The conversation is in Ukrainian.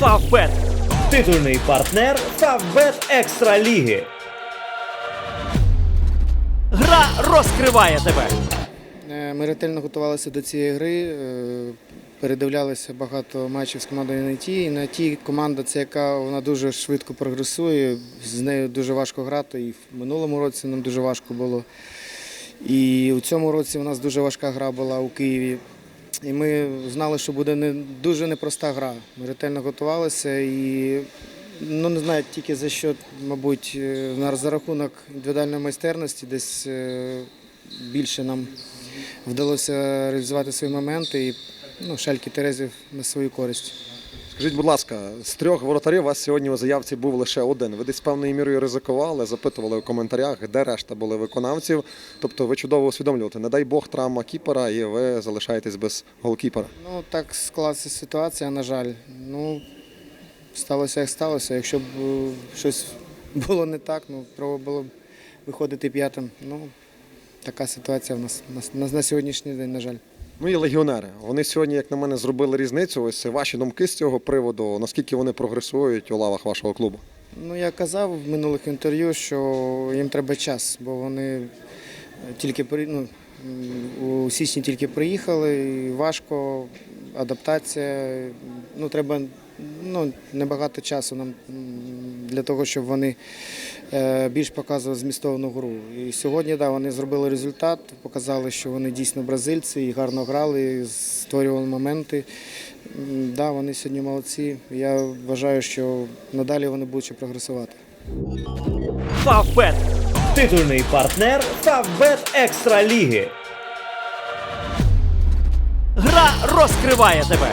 Фавбет. Титульний партнер Фавбет Екстра Ліги. Гра розкриває тебе. Е, Ми ретельно готувалися до цієї гри, е, передивлялися багато матчів з командою НАТІ. І НАТІ команда, це яка вона дуже швидко прогресує, з нею дуже важко грати. І в минулому році нам дуже важко було. І у цьому році у нас дуже важка гра була у Києві. І ми знали, що буде не дуже непроста гра. Ми ретельно готувалися і ну не знаю тільки за що, мабуть, е, за рахунок індивідуальної майстерності, десь е, більше нам вдалося реалізувати свої моменти і ну, шальки Терезів на свою користь. Скажіть, будь ласка, з трьох воротарів у вас сьогодні у заявці був лише один. Ви десь певною мірою ризикували, запитували у коментарях, де решта були виконавців. Тобто ви чудово усвідомлюєте, не дай Бог травма кіпера, і ви залишаєтесь без голкіпера. Ну так склалася ситуація, на жаль. Ну, сталося як сталося. Якщо б е, щось було не так, ну треба було б виходити п'ятим. Ну, така ситуація в нас, нас на сьогоднішній день, на жаль. Ну і легіонери. Вони сьогодні, як на мене, зробили різницю. Ось ваші думки з цього приводу, наскільки вони прогресують у лавах вашого клубу. Ну, я казав в минулих інтерв'ю, що їм треба час, бо вони тільки ну, у січні тільки приїхали, і важко, адаптація. Ну, треба ну, небагато часу нам для того, щоб вони е, більш показували змістовну гру. І сьогодні да, вони зробили результат, показали, що вони дійсно бразильці і гарно грали, і створювали моменти. Да, вони сьогодні молодці. Я вважаю, що надалі вони будуть ще прогресувати. Фавбет. Титульний партнер Фавбет Екстра Ліги. Розкриває тебе.